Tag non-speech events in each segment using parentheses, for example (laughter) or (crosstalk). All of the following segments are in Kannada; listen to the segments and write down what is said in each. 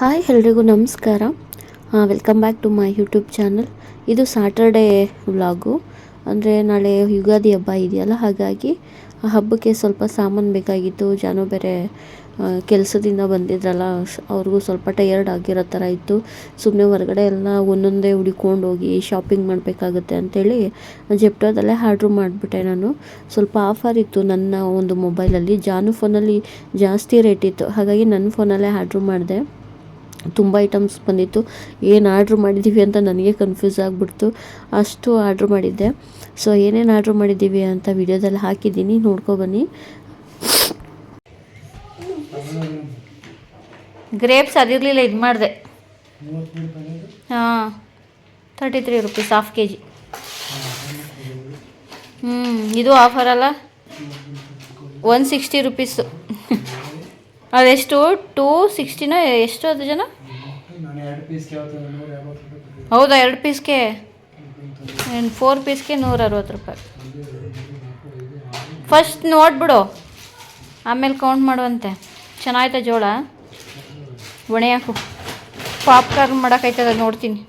ಹಾಯ್, ಎಲ್ರಿಗೂ ನಮಸ್ಕಾರ. Welcome back to my YouTube channel ಇದು ಸ್ಯಾಟರ್ಡೇ ವ್ಲಾಗು ಅಂದರೆ ನಾಳೆ ಯುಗಾದಿ ಹಬ್ಬ ಇದೆಯಲ್ಲ, ಹಾಗಾಗಿ ಆ ಹಬ್ಬಕ್ಕೆ ಸ್ವಲ್ಪ ಸಾಮಾನು ಬೇಕಾಗಿತ್ತು. ಜಾನು ಬೇರೆ ಕೆಲಸದಿಂದ ಬಂದಿದ್ರಲ್ಲ ಅವ್ರಿಗೂ ಸ್ವಲ್ಪ ಟಯರ್ಡ್ ಆಗಿರೋ ಥರ ಇತ್ತು. ಸುಮ್ಮನೆ ಹೊರಗಡೆ ಎಲ್ಲ ಒಂದೊಂದೇ ಹುಡುಕೊಂಡು ಹೋಗಿ ಶಾಪಿಂಗ್ ಮಾಡಬೇಕಾಗುತ್ತೆ ಅಂತೇಳಿ ಜೆಪ್ಟೋದಲ್ಲೇ ಆರ್ಡ್ರ್ ಮಾಡಿಬಿಟ್ಟೆ ನಾನು. ಸ್ವಲ್ಪ ಆಫರ್ ಇತ್ತು ನನ್ನ ಒಂದು ಮೊಬೈಲಲ್ಲಿ ಜಾನು ಫೋನಲ್ಲಿ ಜಾಸ್ತಿ ರೇಟ್ ಇತ್ತು. ಹಾಗಾಗಿ ನನ್ನ ಫೋನಲ್ಲೇ ಆರ್ಡ್ರ್ ಮಾಡಿದೆ. ತುಂಬ ಐಟಮ್ಸ್ ಬಂದಿತ್ತು. ಏನು ಆರ್ಡ್ರ್ ಮಾಡಿದ್ದೀವಿ ಅಂತ ನನಗೆ ಕನ್ಫ್ಯೂಸ್ ಆಗಿಬಿಡ್ತು. ಅಷ್ಟು ಆರ್ಡ್ರ್ ಮಾಡಿದ್ದೆ. ಸೊ ಏನೇನು ಆರ್ಡ್ರ್ ಮಾಡಿದ್ದೀವಿ ಅಂತ ವಿಡಿಯೋದಲ್ಲಿ ಹಾಕಿದ್ದೀನಿ. ನೋಡ್ಕೊಬನ್ನಿ ಗ್ರೇಪ್ಸ್ ಅದಿರಲಿಲ್ಲ ಇದು ಮಾಡಿದೆ. ಹಾಂ thirty three rupees half K G ಹ್ಞೂ ಇದು ಆಫರ್ ಅಲ್ಲ? ಒನ್ ಸಿಕ್ಸ್ಟಿ ರುಪೀಸು ಅದೆಷ್ಟು ಟೂ ಸಿಕ್ಸ್ಟಿನ ಎಷ್ಟು ಅದು ಜನ. ಹೌದಾ, ಎರಡು ಪೀಸ್ಗೆ? ಫೋರ್ ಪೀಸ್ಗೆ ನೂರ ಅರವತ್ತು ರೂಪಾಯಿ. ಫಸ್ಟ್ ನೋಡ್ಬಿಡು. ಆಮೇಲೆ ಕೌಂಟ್ ಮಾಡುವಂತೆ. ಚೆನ್ನಾಯ್ತಾ ಜೋಳ? ಒಣೆ ಹಾಕು ಪಾಪ್ಕಾರ್ನ್ ಮಾಡೋಕ್ಕೈತದ ನೋಡ್ತೀನಿ.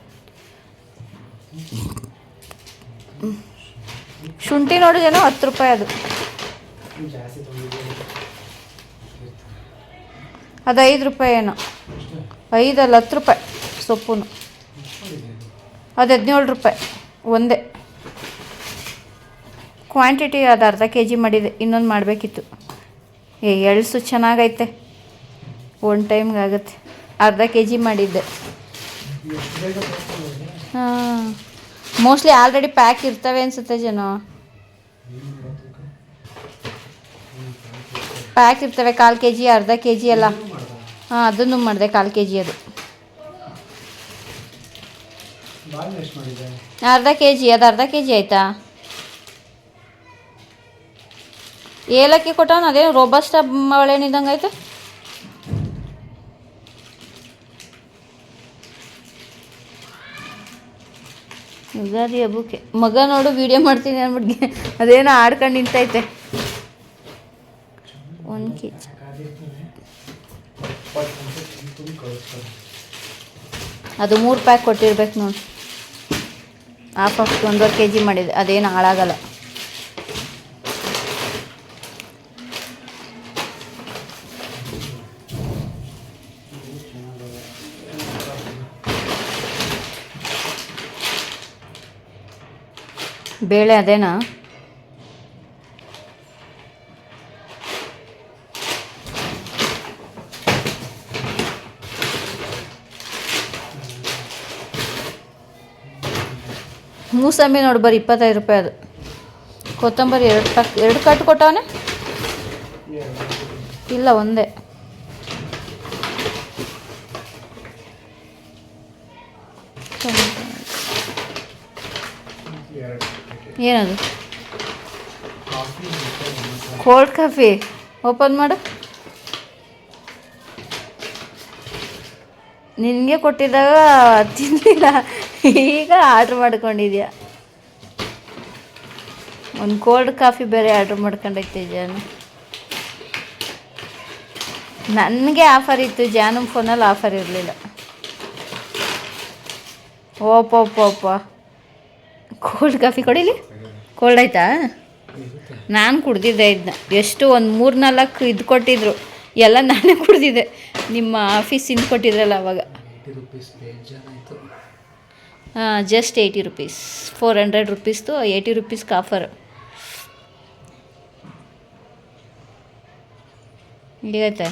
ಶುಂಠಿ ನೋಡಿದೇನೋ ಹತ್ತು ರೂಪಾಯಿ ಅದು. ಅದು ಐದು ರೂಪಾಯಿ ಏನೋ? ಐದಲ್ಲ ಹತ್ತು ರೂಪಾಯಿ ಸೊಪ್ಪು ಅದು ಹದಿನೇಳು ರೂಪಾಯಿ, ಒಂದೇ. ಕ್ವಾಂಟಿಟಿ ಅದು ಅರ್ಧ ಕೆ ಜಿ ಮಾಡಿದೆ, ಇನ್ನೊಂದು ಮಾಡಬೇಕಿತ್ತು. ಏ, ಎಳ್ಸು ಚೆನ್ನಾಗೈತೆ. ಒನ್ ಟೈಮ್ಗೆ ಆಗುತ್ತೆ. ಅರ್ಧ ಕೆ ಜಿ ಮಾಡಿದ್ದೆ? ಹಾಂ. ಮೋಸ್ಟ್ಲಿ ಆಲ್ರೆಡಿ ಪ್ಯಾಕ್ ಇರ್ತವೆ ಅನಿಸುತ್ತೆ ಜನ. ಪ್ಯಾಕ್ ಇರ್ತವೆ, ಕಾಲು ಕೆ ಜಿ ಅರ್ಧ ಕೆ ಜಿ ಎಲ್ಲ. ಹಾಂ ಅದನ್ನು ಮಾಡಿದೆ ಕಾಲು ಕೆ ಜಿ ಅದು ಅರ್ಧ ಕೆ ಜಿ ಅದು ಅರ್ಧ ಕೆ ಜಿ ಆಯಿತಾ? ಏಲಕ್ಕಿ ಕೊಟ್ಟವನು ಅದೇನು ರೋಬಸ್ಟ ಬಾಳೆಹಣ್ಣಿದ್ದಂಗೆ ಆಯ್ತು. ಯುಗಾದಿ ಹಬ್ಬಕ್ಕೆ. ಮಗ ನೋಡು ವಿಡಿಯೋ ಮಾಡ್ತೀನಿ ಅಂದ್ಬಿಟ್ಟು ಅದೇನೋ ಆಡ್ಕೊಂಡು ನಿಂತೈತೆ. ಒಂದು ಕೆ ಜಿ ಅದು ಮೂರು ಪ್ಯಾಕ್ ಕೊಟ್ಟಿರ್ಬೇಕು ನೋಡಿ. ಹಾಫ್ ಹಾಫ್ ಒಂದೂವರೆ ಕೆ ಜಿ ಮಾಡಿದೆ, ಅದೇನು ಹಾಳಾಗಲ್ಲ. ಬೇಳೆ ಅದೇನಾ? ಮೂಸಂಬಿ ನೋಡಿ ಬರೀ ಇಪ್ಪತ್ತೈದು ರೂಪಾಯಿ ಅದು. ಕೊತ್ತಂಬರಿ ಎರಡು ಪಕ್ ಎರಡು ಕಟ್ಟು ಕೊಟ್ಟವನೆ? ಇಲ್ಲ, ಒಂದೇ. ಏನದು? ಕೋಲ್ಡ್ ಕಾಫಿ ಓಪನ್ ಮಾಡು. ನಿನಗೆ ಕೊಟ್ಟಿದ್ದಾಗ ತಿನ್ನಲಿಲ್ಲ ಈಗ ಆರ್ಡ್ರ್ ಮಾಡ್ಕೊಂಡಿದ್ಯಾ? ಒಂದು ಕೋಲ್ಡ್ ಕಾಫಿ ಬೇರೆ ಆರ್ಡ್ರ್ ಮಾಡ್ಕೊಂಡೈತೆ ಜಾನು ನನಗೆ ಆಫರ್ ಇತ್ತು ಜಾನು ಫೋನಲ್ಲಿ ಆಫರ್ ಇರಲಿಲ್ಲ. ಓಪ ಓಪ ಓಪ. ಕೋಲ್ಡ್ ಕಾಫಿ ಕೊಡಿಲಿ ಕೋಲ್ಡ್ ಆಯ್ತಾ? ನಾನು ಕುಡ್ದಿದ್ದೆ ಇದನ್ನ ಎಷ್ಟು ಒಂದು ಮೂರು ನಾಲ್ಕು ಇದು ಕೊಟ್ಟಿದ್ರು. ಎಲ್ಲ ನಾನೇ ಕುಡ್ದಿದ್ದೆ. ನಿಮ್ಮ ಆಫೀಸಿಂದ ಕೊಟ್ಟಿದ್ರಲ್ಲ ಅವಾಗ. Eighty rupees ಬೇಜಾನಾಯಿತು just eighty rupees four hundred ರುಪೀಸ್ದು eighty ರುಪೀಸ್ಗೆ ಆಫರ್ ಹೇಗೈತೆ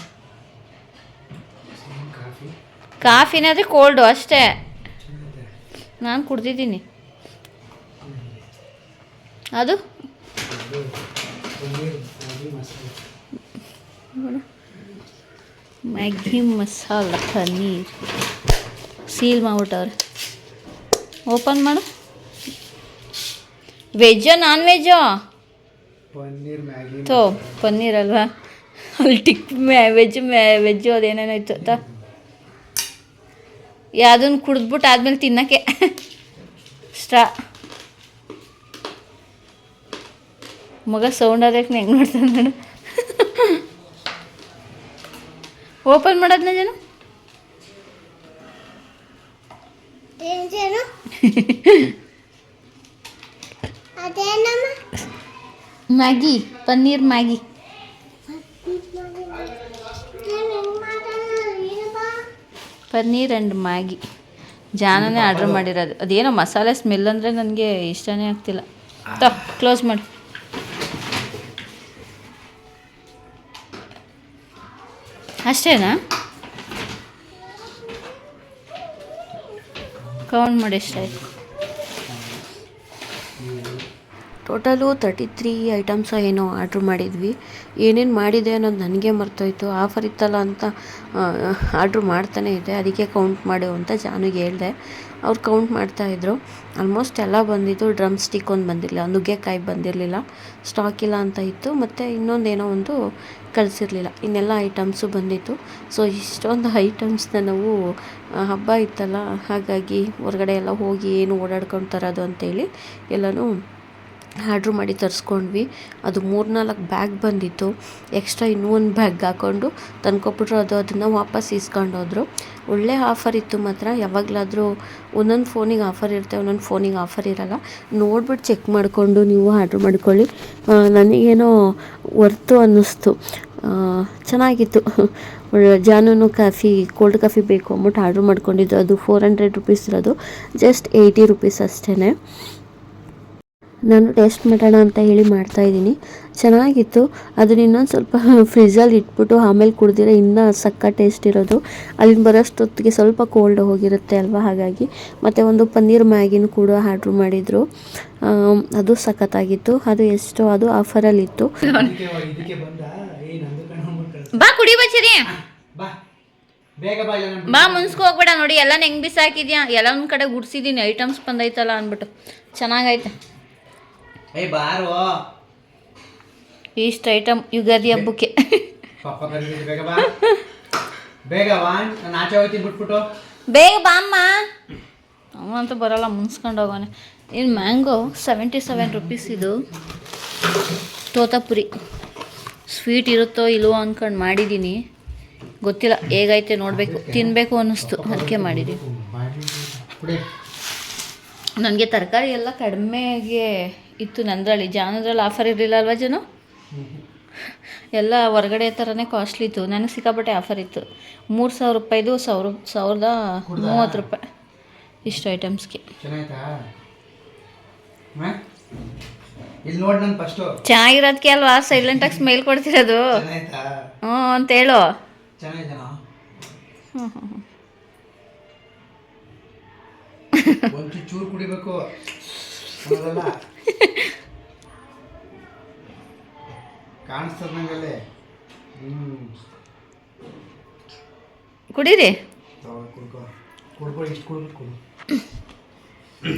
ಸೇಮ್ ಕಾಫಿ ಕಾಫಿನಾದರೆ ಕೋಲ್ಡು ಅಷ್ಟೇ ಚೆನ್ನಾಗಿದೆ ನಾನು ಕುಡ್ದಿದ್ದೀನಿ ಅದು ಇದು paneer Maggi masala Maggi masala paneer seal ಮಾಡ್ಬಿಟ್ಟವ್ರೆ open ಮಾಡು. ವೆಜ್ಜೋ ನಾನ್ ವೆಜ್ಜೋ ಥೋ ಪನ್ನೀರ್ ಅಲ್ವಾ? ಅಲ್ಲಿ ಟಿಕ್ ಮ್ಯಾ ವೆಜ್ ಮ್ಯಾ ವೆಜ್ಜು ಅದೇನೇನೋ ಇತ್ತು ತ ಯಾವುದನ್ನು ಕುಡಿದ್ಬಿಟ್ಟು ಆದ್ಮೇಲೆ ತಿನ್ನೋಕ್ಕೆ. ಸ್ಟ್ರಾ. ಮಗ ಸೌಂಡ್ ಅದಕ್ಕೆ ಹೆಂಗೆ ನೋಡ್ತಾನೆ ನೋಡು. ಓಪನ್ ಮಾಡೋದನ್ನ ಜನ ಅದೇನು ಅದೇನಮ್ಮ Maggi paneer Maggi paneer and Maggi ಜಾನನೇ order ಮಾಡಿರೋದು. ಅದೇನೋ ಮಸಾಲೆ ಸ್ಮೆಲ್ ಅಂದರೆ ನನಗೆ ಇಷ್ಟನೇ ಆಗ್ತಿಲ್ಲ. ತ ಕ್ಲೋಸ್ ಮಾಡಿ. ಅಷ್ಟೇನಾ? ಕೌಂಟ್ ಮಾಡಿ ಎಷ್ಟಾಯ್ತು ಟೋಟಲು ತರ್ಟಿ ತ್ರೀ ಐಟಮ್ಸ ಏನೋ ಆರ್ಡ್ರ್ ಮಾಡಿದ್ವಿ. ಏನೇನು ಮಾಡಿದೆ ಅನ್ನೋದು ನನಗೆ ಮರ್ತೋಯ್ತು. ಆಫರ್ ಇತ್ತಲ್ಲ ಅಂತ ಆರ್ಡ್ರ್ ಮಾಡ್ತಾನೆ ಇದ್ದೆ. ಅದಕ್ಕೆ ಕೌಂಟ್ ಮಾಡು ಅಂತ ಜಾನುಗೆ ಹೇಳಿದೆ. ಅವ್ರು ಕೌಂಟ್ ಮಾಡ್ತಾಯಿದ್ರು ಆಲ್ಮೋಸ್ಟ್ ಎಲ್ಲ ಬಂದಿದ್ದು ಡ್ರಮ್ ಸ್ಟಿಕ್ ಒಂದು ಬಂದಿರಲಿಲ್ಲ. ನುಗ್ಗೆಕಾಯಿ ಬಂದಿರಲಿಲ್ಲ. ಸ್ಟಾಕ್ ಇಲ್ಲ ಅಂತ ಇತ್ತು. ಮತ್ತು ಇನ್ನೊಂದೇನೋ ಒಂದು ಕಳಿಸಿರಲಿಲ್ಲ. ಇನ್ನೆಲ್ಲ ಐಟಮ್ಸು ಬಂದಿತ್ತು. ಸೊ ಇಷ್ಟೊಂದು ಐಟಮ್ಸ್ನ ನಾವು ಹಬ್ಬ ಇತ್ತಲ್ಲ, ಹಾಗಾಗಿ ಹೊರಗಡೆ ಎಲ್ಲ ಹೋಗಿ ಏನು ಓಡಾಡ್ಕೊಂಡು ತರೋದು ಅಂತೇಳಿ ಎಲ್ಲನೂ ಆರ್ಡ್ರ್ ಮಾಡಿ ತರಿಸ್ಕೊಂಡ್ವಿ. ಅದು ಮೂರು ನಾಲ್ಕು ಬ್ಯಾಗ್ ಬಂದಿತ್ತು. ಎಕ್ಸ್ಟ್ರಾ ಇನ್ನೂ ಒಂದು ಬ್ಯಾಗ್ ಹಾಕ್ಕೊಂಡು ತಂದ್ಕೊಬಿಟ್ರು ಅದು ಅದನ್ನು ವಾಪಸ್ ಇಸ್ಕೊಂಡು ಹೋದ್ರು ಒಳ್ಳೆ ಆಫರ್ ಇತ್ತು ಮಾತ್ರ. ಯಾವಾಗಲಾದರೂ ಒಂದೊಂದು ಫೋನಿಗೆ ಆಫರ್ ಇರುತ್ತೆ, ಒಂದೊಂದು ಫೋನಿಗೆ ಆಫರ್ ಇರಲ್ಲ. ನೋಡ್ಬಿಟ್ಟು ಚೆಕ್ ಮಾಡಿಕೊಂಡು ನೀವು ಆರ್ಡ್ರ್ ಮಾಡ್ಕೊಳ್ಳಿ. ನನಗೇನೋ ವರ್ತು ಅನ್ನಿಸ್ತು. ಚೆನ್ನಾಗಿತ್ತು. ಜಾನುನು ಕಾಫಿ, ಕೋಲ್ಡ್ ಕಾಫಿ ಬೇಕು ಅಂದ್ಬಿಟ್ಟು ಆರ್ಡ್ರ್ ಮಾಡ್ಕೊಂಡಿದ್ದು. ಅದು ಫೋರ್ ಹಂಡ್ರೆಡ್ ರುಪೀಸ್ ಇರೋದು. ಜಸ್ಟ್ ಏಯ್ಟಿ ರುಪೀಸ್ ಅಷ್ಟೇ ನಾನು ಟೇಸ್ಟ್ ಮಾಡೋಣ ಅಂತ ಹೇಳಿ ಮಾಡ್ತಾಯಿದ್ದೀನಿ ಚೆನ್ನಾಗಿತ್ತು. ಅದನ್ನ ಇನ್ನೊಂದು ಸ್ವಲ್ಪ ಫ್ರಿಜ್ಜಲ್ಲಿ ಇಟ್ಬಿಟ್ಟು ಆಮೇಲೆ ಕುಡಿದಿರೋ ಇನ್ನೂ ಸಕ್ಕ ಟೇಸ್ಟ್ ಇರೋದು. ಅಲ್ಲಿಂದ ಬರೋಷ್ಟೊತ್ತಿಗೆ ಸ್ವಲ್ಪ ಕೋಲ್ಡ್ ಹೋಗಿರುತ್ತೆ ಅಲ್ವಾ? ಹಾಗಾಗಿ ಮತ್ತು ಒಂದು ಪನ್ನೀರ್ ಮ್ಯಾಗಿನೂ ಕೂಡ ಆರ್ಡ್ರ್ ಮಾಡಿದರು. ಅದು ಸಖತ್ತಾಗಿತ್ತು. ಅದು ಎಷ್ಟು, ಅದು ಆಫರಲ್ಲಿತ್ತು. ಬಾ ಕುಡಿ ಬಚ್ಚಿರಿ. ಬಾ ಮುನ್ಸ್ಕೊ ಹೋಗ್ಬೇಡ ನೋಡಿ. ಎಲ್ಲ ಹೆಂಗೆ ಬಿಸಾಕಿದ್ಯಾ? ಎಲ್ಲ ಒಂದು ಕಡೆ ಗುಡ್ಸಿದ್ದೀನಿ ಐಟಮ್ಸ್ ಬಂದೈತಲ್ಲ ಅಂದ್ಬಿಟ್ಟು. ಚೆನ್ನಾಗೈತೆ. ಏ ಬಾರೋ. ಇಷ್ಟು ಐಟಮ್ ಯುಗಾದಿ ಹಬ್ಬಕ್ಕೆ. ಪಪ್ಪ ಕರೀತಿದ್ರು ಬೇಗ ಬಾ. ಬೇಗ ಬಾ ನಾನು ಆಚೆ ಹೋಗ್ತೀನಿ ಬಿಟ್ಬಿಟ್ಟು ಬೇಗ ಬಾಮ್ಮ ಅವನಂತೂ ಬರಲ್ಲ ಮುನ್ಸ್ಕೊಂಡು ಹೋಗೋಣ ಇನ್ನು ಮ್ಯಾಂಗೋ? ಸೆವೆಂಟಿ ಸೆವೆನ್ ರುಪೀಸ್ ಇದು. ತೋತಾಪುರಿ. ಸ್ವೀಟ್ ಇರುತ್ತೋ ಇಲ್ವೋ ಅಂದ್ಕೊಂಡು ಮಾಡಿದ್ದೀನಿ ಗೊತ್ತಿಲ್ಲ ಹೇಗೈತೆ ನೋಡಬೇಕು. ತಿನ್ನಬೇಕು ಅನ್ನಿಸ್ತು ಅದಕ್ಕೆ ಮಾಡಿದ್ದೀನಿ ಕುಡಿ. ನನಗೆ ತರಕಾರಿ ಎಲ್ಲ ಕಡಿಮೆಗೆ ಇತ್ತು ನಂದ್ರಳ್ಳಿ. ಜಾನದ್ರಲ್ಲಿ ಆಫರ್ ಇರಲಿಲ್ಲ ಅಲ್ವಾ ಜನು? ಎಲ್ಲ ಹೊರಗಡೆ ಥರನೇ ಕಾಸ್ಟ್ಲಿ ಇತ್ತು. ನನಗೆ ಸಿಕ್ಕಾಪಟ್ಟೆ ಆಫರ್ ಇತ್ತು. ಮೂರು ಸಾವಿರ ರೂಪಾಯಿದು ಸಾವಿರ ಸಾವಿರದ ಮೂವತ್ತು ರೂಪಾಯಿ ಇಷ್ಟು ಐಟಮ್ಸ್ಗೆ ಚೆನ್ನಾಗಿರೋದಕ್ಕೆ ಅಲ್ವಾ? ಸೈಲೆಂಟಾಗಿ ಸ್ಮೈಲ್ ಕೊಡ್ತಿರೋದು. ಹ್ಞೂ ಅಂತ ಹೇಳು. ಹ್ಞೂ ಒಂದು ಚೂರು ಕುಡಿಬೇಕು. (laughs) ಅನ್ನೋದಲ್ಲ ಕಾಣಿಸ್ತದ ನಂಗಲ್ಲೇ ಹ್ಞೂ ಕುಡೀರಿ. ಏ ಕುಡ್ಕೋ. ಇಷ್ಟು ಕುಡ್ಬೇಕು ಕುಡು.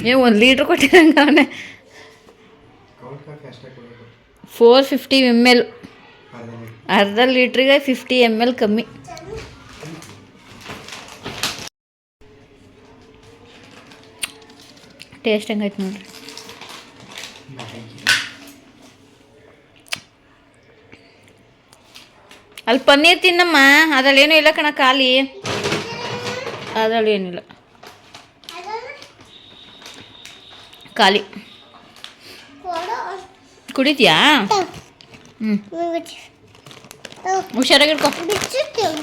ನೀವು ಒಂದು ಲೀಟ್ರ್ ಕೊಟ್ಟಿರಂಗ ಅವನೇ. ಫೋರ್ ಫಿಫ್ಟಿ ಎಂ ಎಲ್ ಅರ್ಧ ಲೀಟ್ರಿಗೆ ಫಿಫ್ಟಿ ಎಂ ಎಲ್ ಕಮ್ಮಿ. ಟೇಸ್ಟ್ ಹೆಂಗೈತೆ ನೋಡ್ರಿ. ಅಲ್ಲಿ ಪನ್ನೀರ್ ತಿನ್ನಮ್ಮ. ಅದ್ರಲ್ಲಿ ಏನೂ ಇಲ್ಲ ಕಣ ಖಾಲಿ. ಅದರಲ್ಲಿ ಏನಿಲ್ಲ ಖಾಲಿ. ಕುಡಿತೀಯಾ? ಹ್ಞೂ ಬಿಚ್ಚಿರ್ತೀವಿ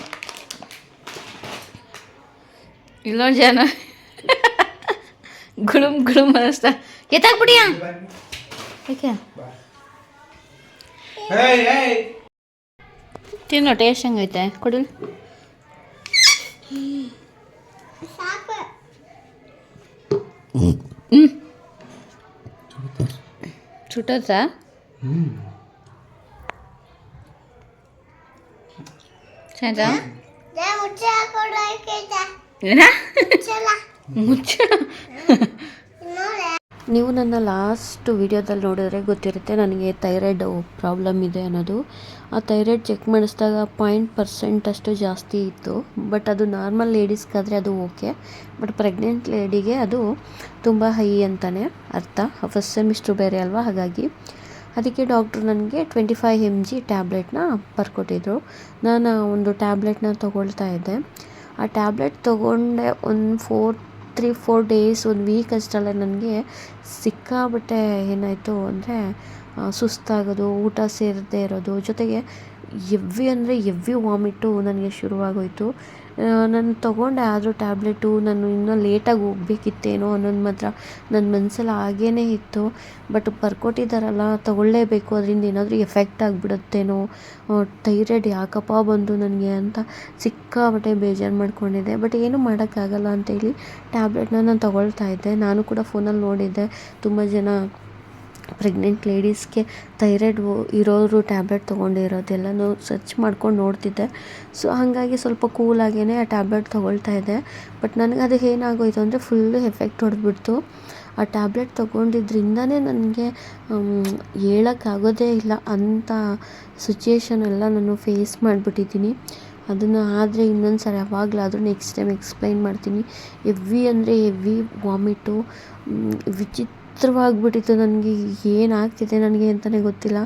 ಇಲ್ಲೊಂದು ಜನ. ಗುಳುಮ್ ಗುಳುಮ್ ಅನ್ನಿಸ್ತಾ ಎತ್ತಾಕ್ಬಿಡಿಯಾ ಏಯ್. ತಿನ್ನೋ ಟೇಸ್ಟ್ ಹೆಂಗೈತೆ? ಕೊಡಿ ಸಾಕು ಹ್ಞೂ ಮುಚ್ಚ ನೀವು ನನ್ನ ಲಾಸ್ಟ್ ವಿಡಿಯೋದಲ್ಲಿ ನೋಡಿದ್ರೆ ಗೊತ್ತಿರುತ್ತೆ ನನಗೆ ಥೈರಾಯ್ಡ್ ಪ್ರಾಬ್ಲಮ್ ಇದೆ ಅನ್ನೋದು. ಆ ಥೈರಾಯ್ಡ್ ಚೆಕ್ ಮಾಡಿಸಿದಾಗ ಪಾಯಿಂಟ್ ಪರ್ಸೆಂಟ್ ಅಷ್ಟು ಜಾಸ್ತಿ ಇತ್ತು. ಬಟ್ ಅದು ನಾರ್ಮಲ್ ಲೇಡೀಸ್ಗಾದರೆ ಅದು ಓಕೆ. ಬಟ್ ಪ್ರೆಗ್ನೆಂಟ್ ಲೇಡಿಗೆ ಅದು ತುಂಬ ಹೈ ಅಂತಲೇ ಅರ್ಥ. ಫಸ್ಟ್ ಸೆಮಿಸ್ಟ್ರು ಬೇರೆ ಅಲ್ವಾ? ಹಾಗಾಗಿ ಅದಕ್ಕೆ ಡಾಕ್ಟ್ರು ನನಗೆ ಟ್ವೆಂಟಿ ಫೈವ್ ಎಂ ಜಿ ಟ್ಯಾಬ್ಲೆಟ್ನ ಬರ್ಕೊಟ್ಟಿದ್ರು. ನಾನು ಒಂದು ಟ್ಯಾಬ್ಲೆಟ್ನ ತೊಗೊಳ್ತಾ ಇದ್ದೆ. ಆ ಟ್ಯಾಬ್ಲೆಟ್ ತೊಗೊಂಡೆ ಒಂದು ಫೋರ್, ತ್ರೀ, ಫೋರ್ ಡೇಸ್, ಒಂದು ವೀಕ್ ಅಷ್ಟಲ್ಲ ನನಗೆ ಸಿಕ್ಕಾಬಟ್ಟೆ ಏನಾಯಿತು ಅಂದರೆ ಸುಸ್ತಾಗೋದು, ಊಟ ಸೇರದೇ ಇರೋದು, ಜೊತೆಗೆ ಎವ್ವಿ ಅಂದರೆ ಎವ್ವಿ ವಾಮಿಟು ನನಗೆ ಶುರುವಾಗೋಯಿತು. ನಾನು ತೊಗೊಂಡೆ, ಆದರೂ ಟ್ಯಾಬ್ಲೆಟು, ನಾನು ಇನ್ನೂ ಲೇಟಾಗಿ ಹೋಗ್ಬೇಕಿತ್ತೇನೋ ಅನ್ನೋದು ಮಾತ್ರ ನನ್ನ ಮನಸ್ಸಲ್ಲಿ ಹಾಗೇ ಇತ್ತು. ಬಟ್ ಬರ್ಕೊಟ್ಟಿದ್ದಾರಲ್ಲ, ತೊಗೊಳ್ಳೇಬೇಕು, ಅದರಿಂದ ಏನಾದರೂ ಎಫೆಕ್ಟ್ ಆಗಿಬಿಡುತ್ತೇನೋ ಥೈರಾಯ್ಡ್ ಯಾಕಪ್ಪ ಬಂದು ನನಗೆ ಅಂತ ಸಿಕ್ಕಾಪಟ್ಟೆ ಬೇಜಾರು ಮಾಡ್ಕೊಂಡಿದ್ದೆ. ಬಟ್ ಏನೂ ಮಾಡೋಕ್ಕಾಗಲ್ಲ ಅಂತೇಳಿ ಟ್ಯಾಬ್ಲೆಟ್ನ ನಾನು ತೊಗೊಳ್ತಾ ಇದ್ದೆ. ನಾನು ಕೂಡ ಫೋನಲ್ಲಿ ನೋಡಿದ್ದೆ. ತುಂಬ ಜನ ಪ್ರೆಗ್ನೆಂಟ್ ಲೇಡೀಸ್ಗೆ ಥೈರಾಯ್ಡ್ ಇರೋರು ಟ್ಯಾಬ್ಲೆಟ್ ತೊಗೊಂಡಿರೋದೆಲ್ಲನೂ ಸರ್ಚ್ ಮಾಡ್ಕೊಂಡು ನೋಡ್ತಿದ್ದೆ. ಸೊ ಹಾಗಾಗಿ ಸ್ವಲ್ಪ ಕೂಲಾಗೇ ಆ ಟ್ಯಾಬ್ಲೆಟ್ ತೊಗೊಳ್ತಾ ಇದ್ದೆ. ಬಟ್ ನನಗೆ ಅದು ಏನಾಗೋಯ್ತು ಅಂದರೆ ಫುಲ್ಲು ಎಫೆಕ್ಟ್ ಹೊಡೆದ್ಬಿಡ್ತು. ಆ ಟ್ಯಾಬ್ಲೆಟ್ ತೊಗೊಂಡಿದ್ರಿಂದನೇ ನನಗೆ ಹೇಳೋಕ್ಕಾಗೋದೇ ಇಲ್ಲ ಅಂಥ ಸಿಚುಯೇಷನ್ ಎಲ್ಲ ನಾನು ಫೇಸ್ ಮಾಡಿಬಿಟ್ಟಿದ್ದೀನಿ. ಅದನ್ನು ಆದರೆ ಇನ್ನೊಂದು ಸರಿ ಯಾವಾಗಲಾದರೂ ನೆಕ್ಸ್ಟ್ ಟೈಮ್ ಎಕ್ಸ್ಪ್ಲೈನ್ ಮಾಡ್ತೀನಿ. ಎವ್ವಿ ಅಂದರೆ ಎವ್ವಿ ವಾಮಿಟು ವಿಚಿತ್ರವಾಗ್ಬಿಟ್ಟಿತ್ತು ನನಗೆ ಏನಾಗ್ತಿದೆ ನನಗೆ ಅಂತಲೇ ಗೊತ್ತಿಲ್ಲ.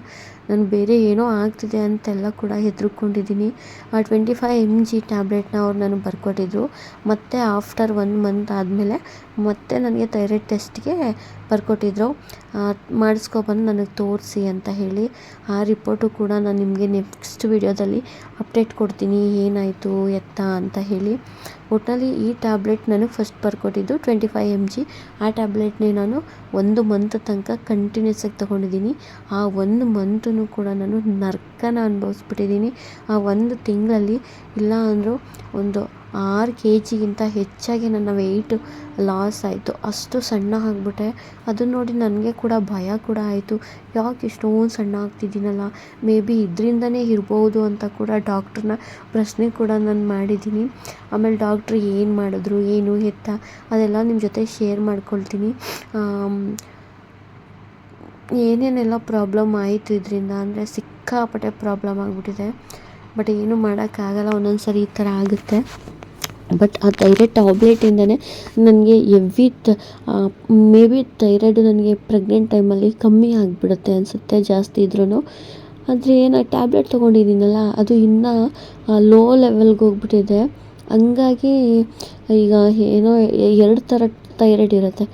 ನಾನು ಬೇರೆ ಏನೋ ಆಗ್ತಿದೆ ಅಂತೆಲ್ಲ ಕೂಡ ಹೆದರ್ಕೊಂಡಿದ್ದೀನಿ. ಆ ಟ್ವೆಂಟಿ ಫೈವ್ ಎಂ ಜಿ ಟ್ಯಾಬ್ಲೆಟ್ನ ಅವ್ರು ನಾನು ಬರ್ಕೊಟ್ಟಿದ್ರು. ಮತ್ತು ಆಫ್ಟರ್ ಒನ್ ಮಂತ್ ಆದಮೇಲೆ ಮತ್ತೆ ನನಗೆ ಥೈರಾಯ್ಡ್ ಟೆಸ್ಟ್ಗೆ ಬರ್ಕೊಟ್ಟಿದ್ರು. ಮಾಡಿಸ್ಕೊಬಂದು ನನಗೆ ತೋರಿಸಿ ಅಂತ ಹೇಳಿ. ಆ ರಿಪೋರ್ಟು ಕೂಡ ನಾನು ನಿಮಗೆ ನೆಕ್ಸ್ಟ್ ವಿಡಿಯೋದಲ್ಲಿ ಅಪ್ಡೇಟ್ ಕೊಡ್ತೀನಿ. ಏನಾಯಿತು, ಎತ್ತ ಅಂತ ಹೇಳಿ. ಒಟ್ಟಿನಲ್ಲಿ ಈ ಟ್ಯಾಬ್ಲೆಟ್ ನನಗೆ ಫಸ್ಟ್ ಬರ್ಕೊಟ್ಟಿದ್ದು ಟ್ವೆಂಟಿ ಫೈವ್ ಎಂ ಜಿ ಆ ಟ್ಯಾಬ್ಲೆಟ್ನೇ ನಾನು ಒಂದು ಮಂತ್ ತನಕ ಕಂಟಿನ್ಯೂಸ್ ಆಗಿ ತೊಗೊಂಡಿದ್ದೀನಿ. ಆ ಒಂದು ಮಂತೂ ಕೂಡ ನಾನು ನರ್ಕನ ಅನುಭವಿಸ್ಬಿಟ್ಟಿದ್ದೀನಿ. ಆ ಒಂದು ತಿಂಗಳಲ್ಲಿ ಇಲ್ಲ ಅಂದರೂ ಒಂದು ಆರು ಕೆ ಜಿಗಿಂತ ಹೆಚ್ಚಾಗಿ ನನ್ನ ವೆಯ್ಟ್ ಲಾಸ್ ಆಯಿತು. ಅಷ್ಟು ಸಣ್ಣ ಆಗಿಬಿಟ್ಟೆ. ಅದನ್ನ ನೋಡಿ ನನಗೆ ಕೂಡ ಭಯ ಕೂಡ ಆಯಿತು. ಯಾಕೆ ಇಷ್ಟೊಂದು ಸಣ್ಣ ಆಗ್ತಿದ್ದೀನಲ್ಲ? ಮೇ ಬಿ ಇದರಿಂದನೇ ಇರ್ಬೋದು ಅಂತ ಕೂಡ ಡಾಕ್ಟ್ರನ್ನ ಪ್ರಶ್ನೆ ಕೂಡ ನಾನು ಮಾಡಿದ್ದೀನಿ. ಆಮೇಲೆ ಡಾಕ್ಟ್ರ್ ಏನು ಮಾಡಿದ್ರು, ಏನು ಎತ್ತ, ಅದೆಲ್ಲ ನಿಮ್ಮ ಜೊತೆ ಶೇರ್ ಮಾಡ್ಕೊಳ್ತೀನಿ. ಏನೇನೆಲ್ಲ ಪ್ರಾಬ್ಲಮ್ ಆಯಿತು ಇದರಿಂದ ಅಂದರೆ ಸಿಕ್ಕಾಪಟ್ಟೆ ಪ್ರಾಬ್ಲಮ್ ಆಗಿಬಿಟ್ಟಿದೆ. ಬಟ್ ಏನೂ ಮಾಡೋಕ್ಕಾಗಲ್ಲ ಒಂದೊಂದು ಸರಿ ಈ ಥರ ಆಗುತ್ತೆ. ಬಟ್ ಆ ಥೈರಾಯ್ಡ್ ಟ್ಯಾಬ್ಲೆಟಿಂದನೇ ನನಗೆ ಎವ್ರಿ ತ ಮೇ ಬಿ ಥೈರಾಯ್ಡು ನನಗೆ ಪ್ರೆಗ್ನೆಂಟ್ ಟೈಮಲ್ಲಿ ಕಮ್ಮಿ ಆಗಿಬಿಡುತ್ತೆ ಅನಿಸುತ್ತೆ ಜಾಸ್ತಿ ಇದ್ರೂ ಆದರೆ ಏನು ಟ್ಯಾಬ್ಲೆಟ್ ತೊಗೊಂಡಿದ್ದೀನಲ್ಲ, ಅದು ಇನ್ನೂ ಲೋ ಲೆವೆಲ್ಗೆ ಹೋಗ್ಬಿಟ್ಟಿದೆ. ಹಂಗಾಗಿ ಈಗ ಏನೋ, ಎರಡು ಥರ ಥೈರಾಯ್ಡ್ ಇರುತ್ತೆ.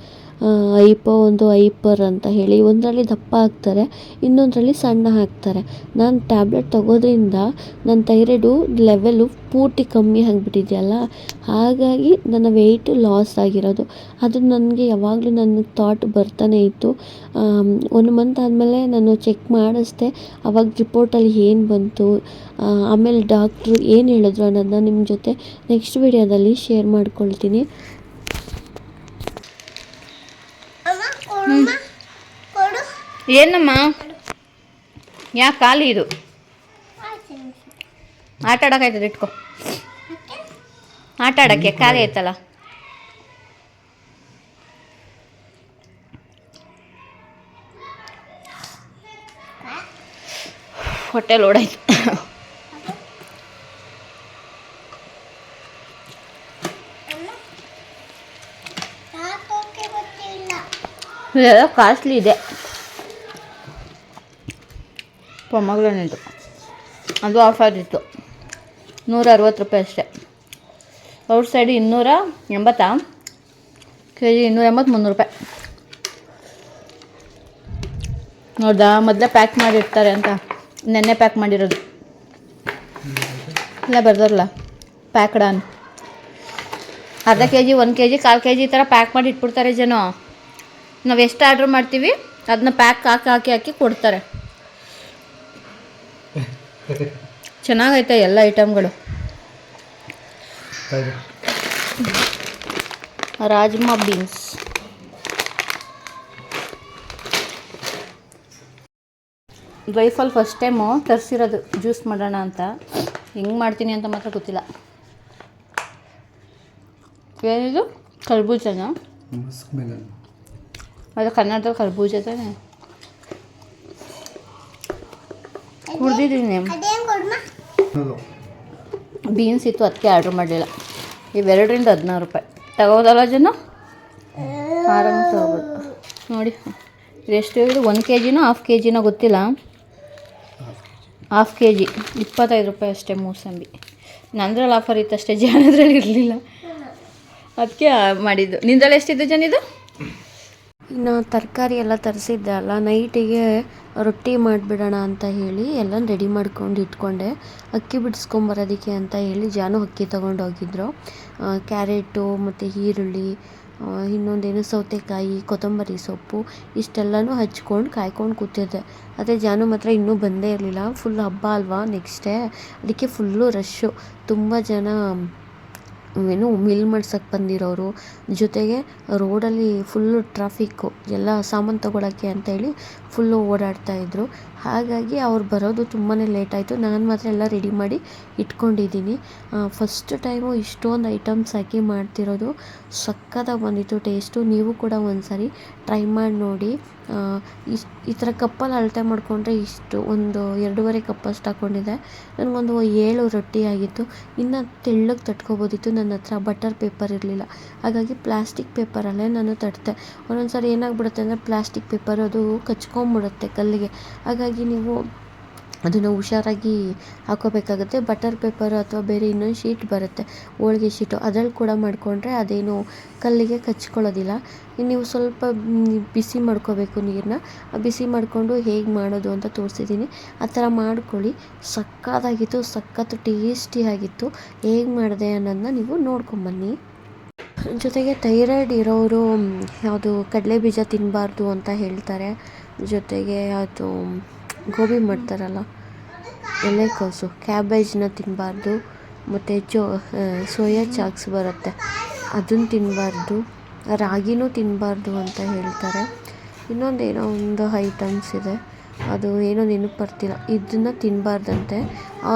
ಐಪೋ ಒಂದು ಐಪರ್ ಅಂತ ಹೇಳಿ ಒಂದರಲ್ಲಿ ದಪ್ಪ ಹಾಕ್ತಾರೆ, ಇನ್ನೊಂದರಲ್ಲಿ ಸಣ್ಣ ಹಾಕ್ತಾರೆ. ನಾನು ಟ್ಯಾಬ್ಲೆಟ್ ತಗೋದ್ರಿಂದ ನನ್ನ ಥೈರಾಯ್ಡು ಲೆವೆಲು ಪೂರ್ತಿ ಕಮ್ಮಿ ಆಗಿಬಿಟ್ಟಿದೆಯಲ್ಲ, ಹಾಗಾಗಿ ನನ್ನ ವೆಯ್ಟು ಲಾಸ್ ಆಗಿರೋದು. ಅದು ನನಗೆ ಯಾವಾಗಲೂ ನನ್ನ ಥಾಟ್ ಬರ್ತಾನೆ ಇತ್ತು. ಒಂದು ಮಂತ್ ಆದಮೇಲೆ ನಾನು ಚೆಕ್ ಮಾಡಿಸ್ದೆ, ಅವಾಗ ರಿಪೋರ್ಟಲ್ಲಿ ಏನು ಬಂತು ಆಮೇಲೆ ಡಾಕ್ಟ್ರು ಏನು ಹೇಳಿದ್ರು ಅನ್ನೋದನ್ನ ನಿಮ್ಮ ಜೊತೆ ನೆಕ್ಸ್ಟ್ ವಿಡಿಯೋದಲ್ಲಿ ಶೇರ್ ಮಾಡ್ಕೊಳ್ತೀನಿ. ಏನಮ್ಮ ಯಾಕೆ ಖಾಲಿ ಇದು ಆಯ್ತು ಆಟ ಆಡೋಕ್ಕಾಯ್ತದೆ ಇಟ್ಕೊ ಆಟ ಆಡೋಕ್ಕೆ ಖಾಲಿ ಆಯ್ತಲ್ಲ ಹೊಟ್ಟೆ ಲೋಡಾಯ್ತು ಇದೆಲ್ಲ ಕಾಸ್ಟ್ಲಿ ಇದೆ. ಪೊಮಗ್ರನೇಟು ಅದು ಆಫರ್ ಇತ್ತು. ನೂರ ಅರವತ್ತು ರೂಪಾಯಿ ಅಷ್ಟೇ. ಔಟ್ ಸೈಡ್ ಇನ್ನೂರ ಎಂಬತ್ತಾ? ಕೆ ಜಿ ಇನ್ನೂರ ಎಂಬತ್ತು ಮುನ್ನೂರು ರೂಪಾಯಿ. ನೋಡ್ದಾ, ಮೊದಲೇ ಪ್ಯಾಕ್ ಮಾಡಿರ್ತಾರೆ ಅಂತ. ನೆನ್ನೆ ಪ್ಯಾಕ್ ಮಾಡಿರೋದು. ಇಲ್ಲ ಬರ್ದಾರಲ್ಲ ಪ್ಯಾಕ್ಡ್ ಆನ್ ಅರ್ಧ ಕೆ ಜಿ ಒಂದು ಕೆ ಜಿ ಕಾಲು ಕೆ ಜಿ ಈ ಥರ ಪ್ಯಾಕ್ ಮಾಡಿ ಇಟ್ಬಿಡ್ತಾರೆ ಜನ. ನಾವು ಎಷ್ಟು ಆರ್ಡ್ರ್ ಮಾಡ್ತೀವಿ ಅದನ್ನ ಪ್ಯಾಕ್ ಹಾಕಿ ಹಾಕಿ ಹಾಕಿ ಕೊಡ್ತಾರೆ. ಚೆನ್ನಾಗೈತೆ ಎಲ್ಲ ಐಟಮ್ಗಳು ರಾಜ್ಮಾ ಬೀನ್ಸ್ ವೈಫಲ್ಲಿ ಫಸ್ಟ್ ಟೈಮು ತರಿಸಿರೋದು ಜ್ಯೂಸ್ ಮಾಡೋಣ ಅಂತ. ಹೆಂಗೆ ಮಾಡ್ತೀನಿ ಅಂತ ಮಾತ್ರ ಗೊತ್ತಿಲ್ಲ. ಏನಿದು? ಕರ್ಬೂಜನ? ಅದು ಕನ್ನಡದಲ್ಲಿ ಕರ್ಬೂಜ ತಾನೆ. ಕುಡ್ದಿದ್ದೀನಿ ಬೀನ್ಸ್ ಇತ್ತು, ಅದಕ್ಕೆ ಆರ್ಡ್ರ್ ಮಾಡಲಿಲ್ಲ. ಇವೆರಡರಿಂದ ಹದಿನಾರು ರೂಪಾಯಿ. ತಗೋದಲ್ಲ ಜನ? ಆರಾಮ ತಗೋಬೋದು. ನೋಡಿ ಎಷ್ಟು ಇದು ಒಂದು ಕೆ ಜಿನೋ ಹಾಫ್ ಕೆ ಜಿನೋ ಗೊತ್ತಿಲ್ಲ. ಹಾಫ್ ಕೆ ಜಿ ಇಪ್ಪತ್ತೈದು ರೂಪಾಯಿ ಅಷ್ಟೇ ಮೂಸಂಬಿ. ನಂದ್ರಲ್ಲಿ ಆಫರ್ ಇತ್ತು ಅಷ್ಟೇ ಜನದ್ರಲ್ಲಿ ಇರಲಿಲ್ಲ. ಅದಕ್ಕೆ ಮಾಡಿದ್ದು. ನಿಂದ್ರಲ್ಲಿ ಎಷ್ಟಿದ್ದು ಜನಿದು ಇನ್ನು ತರಕಾರಿ ಎಲ್ಲ ತರಿಸಿದ್ದೆ ಅಲ್ಲ, ನೈಟಿಗೆ ರೊಟ್ಟಿ ಮಾಡಿಬಿಡೋಣ ಅಂತ ಹೇಳಿ ಎಲ್ಲ ರೆಡಿ ಮಾಡ್ಕೊಂಡು ಇಟ್ಕೊಂಡೆ. ಅಕ್ಕಿ ಬಿಡಿಸ್ಕೊಂಬರೋದಕ್ಕೆ ಅಂತ ಹೇಳಿ ಜಾನು ಅಕ್ಕಿ ತೊಗೊಂಡು ಹೋಗಿದ್ರು. ಕ್ಯಾರೆಟು ಮತ್ತು ಈರುಳ್ಳಿ ಇನ್ನೊಂದೇನು ಸೌತೆಕಾಯಿ, ಕೊತ್ತಂಬರಿ ಸೊಪ್ಪು ಇಷ್ಟೆಲ್ಲನೂ ಹಚ್ಕೊಂಡು ಕಾಯ್ಕೊಂಡು ಕೂತಿದ್ದೆ. ಅದೇ ಜಾನು ಮಾತ್ರ ಇನ್ನೂ ಬಂದೇ ಇರಲಿಲ್ಲ. ಫುಲ್ ಹಬ್ಬ ಅಲ್ವಾ ನೆಕ್ಸ್ಟ್ ಅದಕ್ಕೆ ಫುಲ್ಲು ರಶ್ಶು ತುಂಬ ಜನ ಏನು ಮಿಲ್ ಮಾಡ್ಸಕ್ಕೆ ಬಂದಿರೋರು. ಜೊತೆಗೆ ರೋಡಲ್ಲಿ ಫುಲ್ಲು ಟ್ರಾಫಿಕ್ಕು ಎಲ್ಲ ಸಾಮಾನು ತೊಗೊಳಕ್ಕೆ ಅಂತೇಳಿ ಫುಲ್ಲು ಓಡಾಡ್ತಾ ಇದ್ರು. ಹಾಗಾಗಿ ಅವ್ರು ಬರೋದು ತುಂಬಾ ಲೇಟ್ ಆಯಿತು. ನಾನು ಮಾತ್ರ ಎಲ್ಲ ರೆಡಿ ಮಾಡಿ ಇಟ್ಕೊಂಡಿದ್ದೀನಿ. ಫಸ್ಟ್ ಟೈಮು ಇಷ್ಟೊಂದು ಐಟಮ್ಸ್ ಹಾಕಿ ಮಾಡ್ತಿರೋದು. ಸಕ್ಕತ್ತಾಗಿ ಬಂದಿತ್ತು ಟೇಸ್ಟು ನೀವು ಕೂಡ ಒಂದು ಟ್ರೈ ಮಾಡಿ ನೋಡಿ. ಇಷ್ಟು ಈ ಥರ ಕಪ್ಪಲ್ಲಿ ಅಳತೆ ಮಾಡಿಕೊಂಡ್ರೆ ಇಷ್ಟು, ಒಂದು ಎರಡೂವರೆ ಕಪ್ಪಷ್ಟು ಹಾಕ್ಕೊಂಡಿದ್ದೆ ನನಗೊಂದು ಏಳು ರೊಟ್ಟಿ ಆಗಿತ್ತು. ಇನ್ನು ತೆಳ್ಳಗೆ ತಟ್ಕೊಬೋದಿತ್ತು. ನನ್ನ ಹತ್ರ ಬಟರ್ ಪೇಪರ್ ಇರಲಿಲ್ಲ. ಹಾಗಾಗಿ ಪ್ಲಾಸ್ಟಿಕ್ ಪೇಪರಲ್ಲೇ ನಾನು ತಟ್ಟಿದೆ ಒಂದೊಂದು ಸಾರಿ ಏನಾಗ್ಬಿಡುತ್ತೆ ಅಂದರೆ ಪ್ಲಾಸ್ಟಿಕ್ ಪೇಪರ್ ಅದು ಕಚ್ಕೊಂಬಿಡುತ್ತೆ ಕಲ್ಲಿಗೆ. ಹಾಗಾಗಿ ನೀವು ಅದನ್ನು ಹುಷಾರಾಗಿ ಹಾಕೋಬೇಕಾಗುತ್ತೆ. ಬಟರ್ ಪೇಪರ್ ಅಥವಾ ಬೇರೆ ಇನ್ನೊಂದು ಶೀಟ್ ಬರುತ್ತೆ, ಹೋಳ್ಗೆ ಶೀಟು. ಅದ್ರಲ್ಲಿ ಕೂಡ ಮಾಡಿಕೊಂಡ್ರೆ ಅದೇನು ಕಲ್ಲಿಗೆ ಕಚ್ಕೊಳ್ಳೋದಿಲ್ಲ. ನೀವು ಸ್ವಲ್ಪ ಬಿಸಿ ಮಾಡ್ಕೋಬೇಕು ನೀರನ್ನ. ಬಿಸಿ ಮಾಡಿಕೊಂಡು ಹೇಗೆ ಮಾಡೋದು ಅಂತ ತೋರಿಸಿದ್ದೀನಿ. ಆ ಥರ ಮಾಡ್ಕೊಳ್ಳಿ. ಸಕ್ಕತ್ತಾಗಿತ್ತು, ಸಖತ್ತು ಟೇಸ್ಟಿಯಾಗಿತ್ತು ಹೇಗೆ ಮಾಡಿದೆ ಅನ್ನೋದನ್ನ ನೀವು ನೋಡ್ಕೊಂಬನ್ನಿ. ಜೊತೆಗೆ ಥೈರಾಯ್ಡ್ ಇರೋರು ಯಾವುದು ಕಡಲೆ ಬೀಜ ತಿನ್ನಬಾರ್ದು ಅಂತ ಹೇಳ್ತಾರೆ. ಜೊತೆಗೆ ಅದು ಗೋಬಿ ಮಾಡ್ತಾರಲ್ಲ ಎಲೆಕೋಸು ಕ್ಯಾಬೇಜ್ನ ತಿನ್ನಬಾರ್ದು ಮತ್ತು ಚೋ ಸೋಯಾ ಚಾಕ್ಸ್ ಬರುತ್ತೆ, ಅದನ್ನು ತಿನ್ನಬಾರ್ದು ರಾಗಿನೂ ತಿನ್ನಬಾರ್ದು ಅಂತ ಹೇಳ್ತಾರೆ. ಇನ್ನೊಂದು ಏನೋ ಒಂದು ಐಟಮ್ಸ್ ಇದೆ. ಅದು ಏನೋ ನೆನಪು ಬರ್ತಿಲ್ಲ. ಇದನ್ನು ತಿನ್ನಬಾರ್ದಂತೆ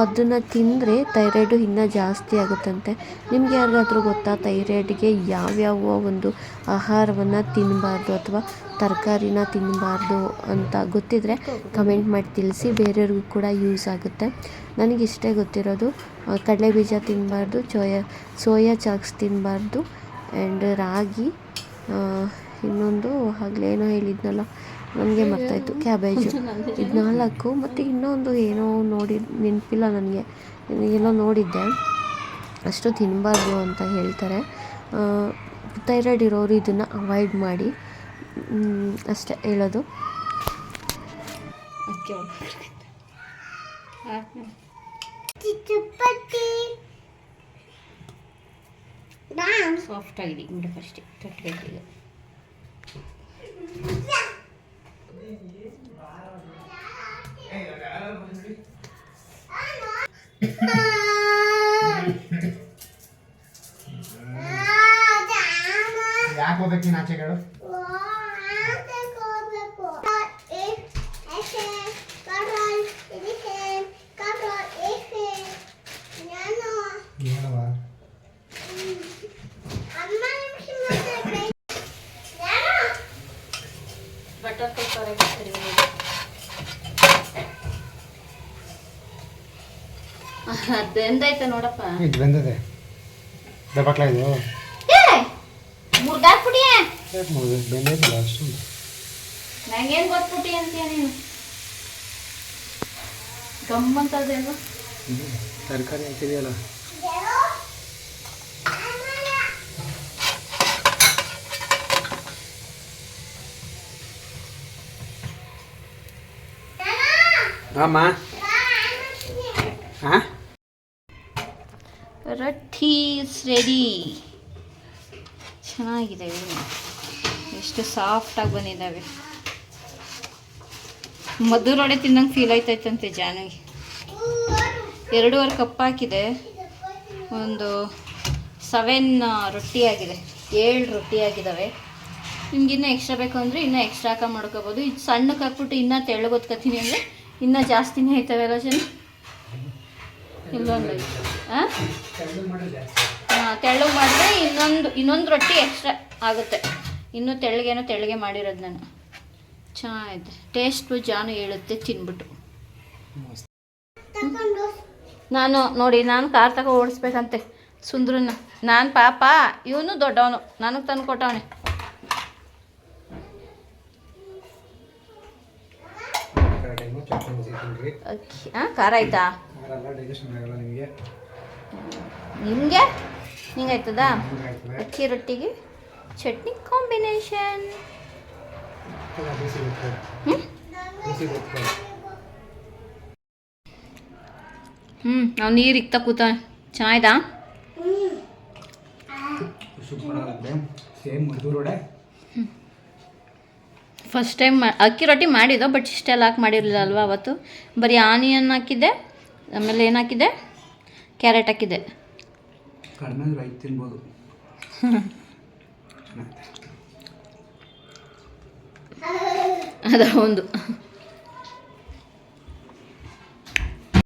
ಅದನ್ನು ತಿಂದರೆ ಥೈರಾಯ್ಡು ಇನ್ನೂ ಜಾಸ್ತಿ ಆಗುತ್ತಂತೆ. ನಿಮ್ಗೆ ಯಾರಿಗಾದ್ರೂ ಗೊತ್ತಾ? ಥೈರಾಯ್ಡ್ಗೆ ಯಾವ್ಯಾವ ಒಂದು ಆಹಾರವನ್ನು ತಿನ್ನಬಾರ್ದು ಅಥವಾ ತರಕಾರಿನ ತಿನ್ನಬಾರ್ದು ಅಂತ ಗೊತ್ತಿದ್ದರೆ ಕಮೆಂಟ್ ಮಾಡಿ ತಿಳಿಸಿ. ಬೇರೆಯವ್ರಿಗೂ ಕೂಡ ಯೂಸ್ ಆಗುತ್ತೆ. ನನಗಿಷ್ಟೇ ಗೊತ್ತಿರೋದು ಕಡಲೆ ಬೀಜ ತಿನ್ನಬಾರ್ದು ಚೋಯಾ ಸೋಯಾ ಚಾಕ್ಸ್ ತಿನ್ನಬಾರ್ದು ಆ್ಯಂಡ್ ರಾಗಿ ಇನ್ನೊಂದು ಆಗಲೇನೋ ಹೇಳಿದ್ನಲ್ಲ. ನನಗೆ ಮರ್ತಾಯಿತ್ತು ಕ್ಯಾಬೇಜು ಇದು ನಾಲ್ಕು, ಮತ್ತು ಇನ್ನೊಂದು ಏನೋ ನೋಡಿ, ನೆನಪಿಲ್ಲ ನನಗೆ. ಏನೋ ನೋಡಿದ್ದೆ. ಅಷ್ಟು ತಿನ್ನಬಾರ್ದು ಅಂತ ಹೇಳ್ತಾರೆ. ಥೈರಾಯ್ಡ್ ಇರೋರು ಇದನ್ನು ಅವಾಯ್ಡ್ ಮಾಡಿ. ಅಷ್ಟೇ ಹೇಳೋದು. ಸಾಫ್ಟ್ ಆಗಿದೆ ಫಸ್ಟ್ ಫಸ್ಟೇ ತಟ್ಟಬೇಕು ಈಗ ಯಾಕೆ ಹೋಗ್ಬೇಕು ನೀನು ಆಚೆಗಳು ಹೇಳವ ಅದೆಂದೈತೆ ನೋಡಪ್ಪ. ಇದು ಬಂದಿದೆ. ದಬ್ಬಕ್ಲ ಇದು ಮಾಡಿದೆ ಬೆಂದೈತಲ್ಲ ಅಷ್ಟು ನಂಗೇನು ಗೊತ್ಬಿಟ್ಟಿ ಅಂತೀಯ ನೀನು. ಗಮ್ಮಂತದೇನು ತರಕಾರಿ ಅಂತಿದೆಯಲ್ಲ ಅಮ್ಮ ಹಾಂ? ರೆಡಿ ಚೆನ್ನಾಗಿದೆ. ಎಷ್ಟು ಸಾಫ್ಟಾಗಿ ಬಂದಿದ್ದಾವೆ. ಮಧುರೊಡೆ ತಿನ್ನಂಗೆ ಫೀಲ್ ಆಯ್ತೈತಂತೆ ಜಾನಿಗೆ ಎರಡೂವರೆ ಕಪ್ ಹಾಕಿದೆ. ಒಂದು ಸೆವೆನ್ ರೊಟ್ಟಿ ಆಗಿದೆ. ಏಳು ರೊಟ್ಟಿ ಆಗಿದ್ದಾವೆ ನಿಮ್ಗೆ ಇನ್ನೂ ಎಕ್ಸ್ಟ್ರಾ ಬೇಕು ಅಂದರೆ ಇನ್ನೂ ಎಕ್ಸ್ಟ್ರಾ ಹಾಕ ಮಾಡ್ಕೋಬೋದು. ಇದು ಸಣ್ಣಕ್ಕೆ ಹಾಕ್ಬಿಟ್ಟು ಇನ್ನೂ ತೆಳ್ಳಗೆ ಒತ್ಕೊತೀನಿ ಅಂದರೆ ಇನ್ನೂ ಜಾಸ್ತಿನೇ ಆಯ್ತವೆಲ್ಲ ಜನ? ಇಲ್ಲೊಂದು ಹಾಂ ತೆಳ್ಳಗೆ ಮಾಡಿದ್ರೆ ಇನ್ನೊಂದು ಇನ್ನೊಂದು ರೊಟ್ಟಿ ಎಕ್ಸ್ಟ್ರಾ ಆಗುತ್ತೆ. ಇನ್ನೂ ತೆಳ್ಳಗೇನೋ ತೆಳ್ಳಗೆ ಮಾಡಿರೋದು ನಾನು. ಚೆನ್ನಾಗಿದೆ ಟೇಸ್ಟು ಜಾನು ಹೇಳುತ್ತೆ ತಿನ್ಬಿಟ್ಟು. ನಾನು ನೋಡಿ ನಾನು ಕಾರ್ ತಗೋ ಓಡಿಸ್ಬೇಕಂತೆ ಸುಂದ್ರನ ನಾನು ಪಾಪ ಇವನು ದೊಡ್ಡವನು. ನನಗೆ ತಂದು ಕೊಟ್ಟವನೆ. ಹಾಂ ಖಾರ ಆಯ್ತಾ? ನಿಮಗೆ? ಹಿಂಗಾಯ್ತದಾ? ಅಕ್ಕಿ ರೊಟ್ಟಿಗೆ ಚಟ್ನಿ ಕಾಂಬಿನೇಷನ್. ಹ್ಞೂ ನಾವು ನೀರು ಇಕ್ತಾ ಕೂತ. ವಡೆ. ಫಸ್ಟ್ ಟೈಮ್ ಅಕ್ಕಿ ರೊಟ್ಟಿ ಮಾಡಿದ್ದೋ ಬಟ್ ಇಷ್ಟೆಲ್ಲ ಹಾಕಿ ಮಾಡಿರಲಿಲ್ಲ ಅಲ್ವಾ ಅವತ್ತು? ಬರೀ ಆನಿಯನ್ ಹಾಕಿದ್ದೆ ಆಮೇಲೆ ಏನು ಹಾಕಿದ್ದೆ? ಕ್ಯಾರೆಟ್ ಹಾಕಿದ್ದೆ. ಕಡಿಮೆ ರೈತ ತಿನ್ಬೋದು. ಅದ ಒಂದು.